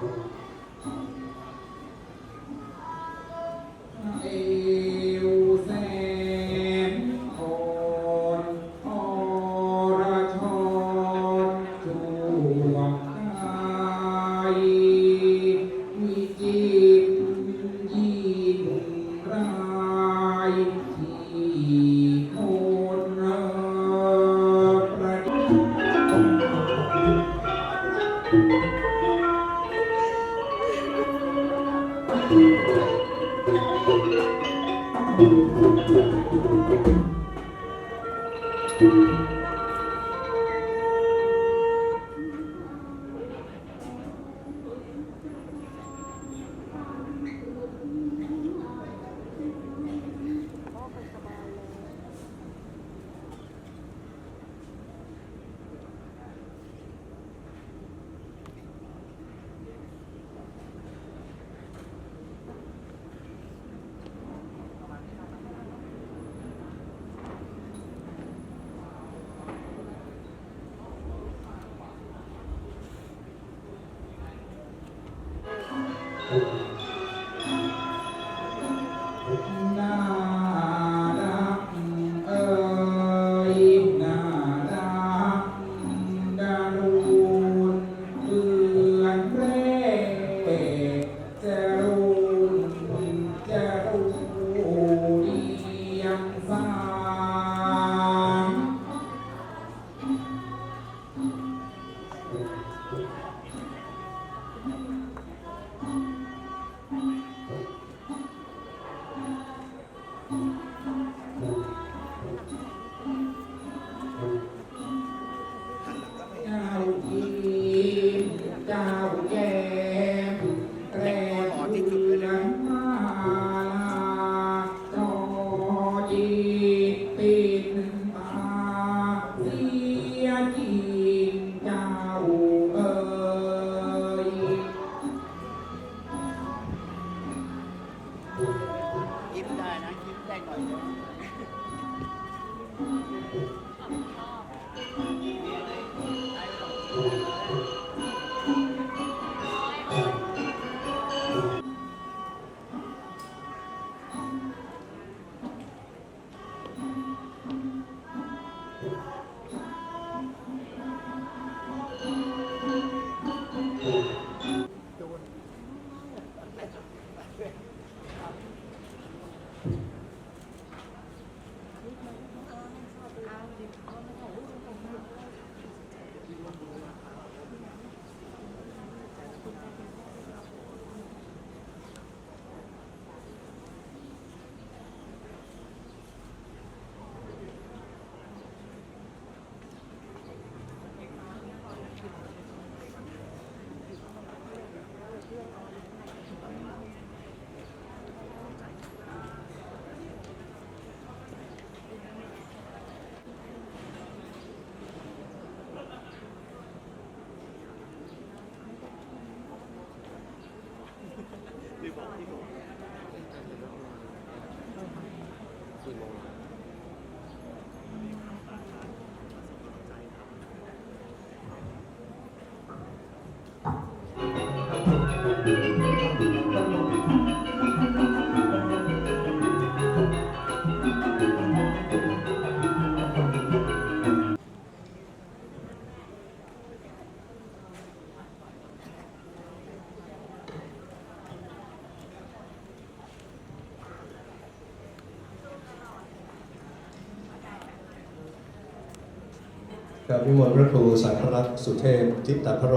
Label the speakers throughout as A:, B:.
A: はあ。Amém. ครับนิมนพระครูสาย
B: พระรัตน์สุเทพจิตตพโร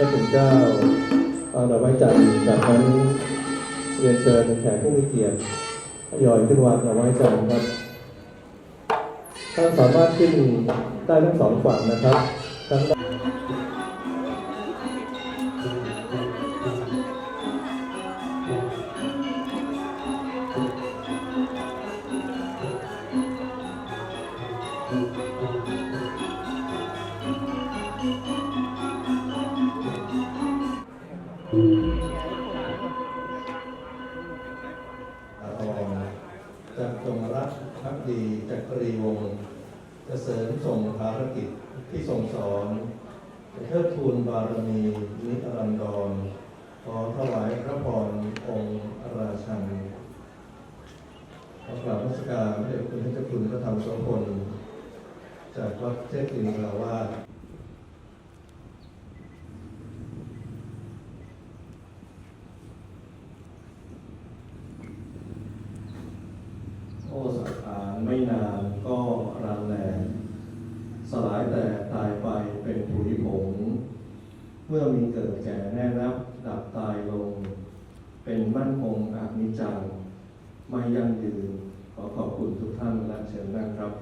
C: ระ
B: คุณเจ้าเอาดอกไม้จันทร์จากนั้นเรียนเชิญแขกผู้มีเกียรติทยอยขึ้นวางดอกไม้จันทร์ครับท่านสามารถขึ้นได้ทั้งสองฝั่งนะครับทั้ง ระพรองค์ราชันขอกราบนมัสการพระเดชคุณพระเจ้าคุณพระธรรมโสพลจากวัดเทพศิรินทราวาโอสังขารไม่นานก็รันแลสลายแต่ตายไปเป็นผุยผง เมื่อมีเกิดแก่แน่นับ ดับตายลง เป็นมั่นคงอานิจจังไม่ยั่งยืน ขอขอบคุณทุกท่านและเชิญนั่งครับ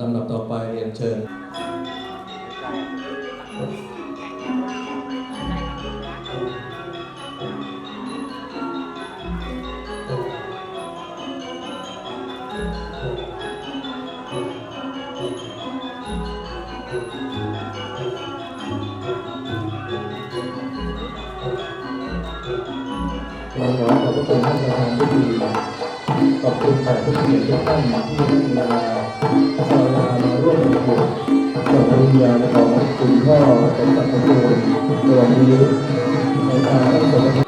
B: ลำดับต่อไปเรียนเชิญขอขอบพระคุณท่านประธานที่ดี ขอบคุณแขกผู้เกียรติทุกท่านที่ให้เวลาภาลามาร่วมงานกับปริญญาของคุณพ่อสมศักดิ์ภูมิในวันนี้ในการตั้งสม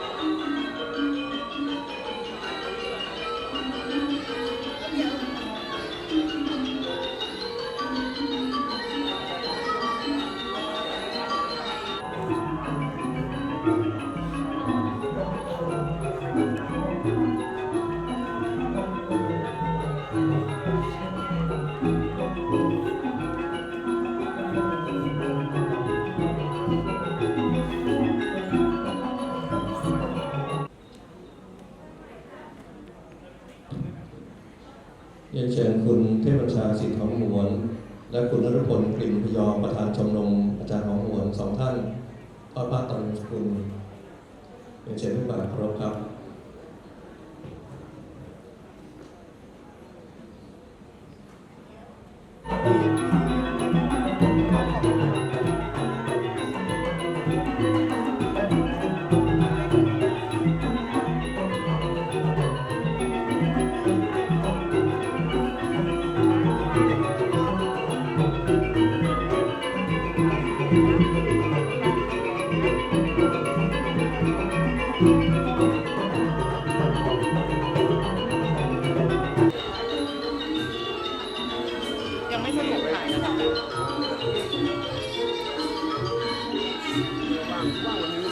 B: รียนเชิญคุณเทพบัญชาสิทธิ์หอมหวน และคุณนรพลกลิ่นพยอมประธานชมรมอาจารย์หอมหวนสองท่านทอดผ้าตอนคุณเรียนเชิญทุกฝ่ายเคารพครับ
D: ยังไม่สนุกขายนะครั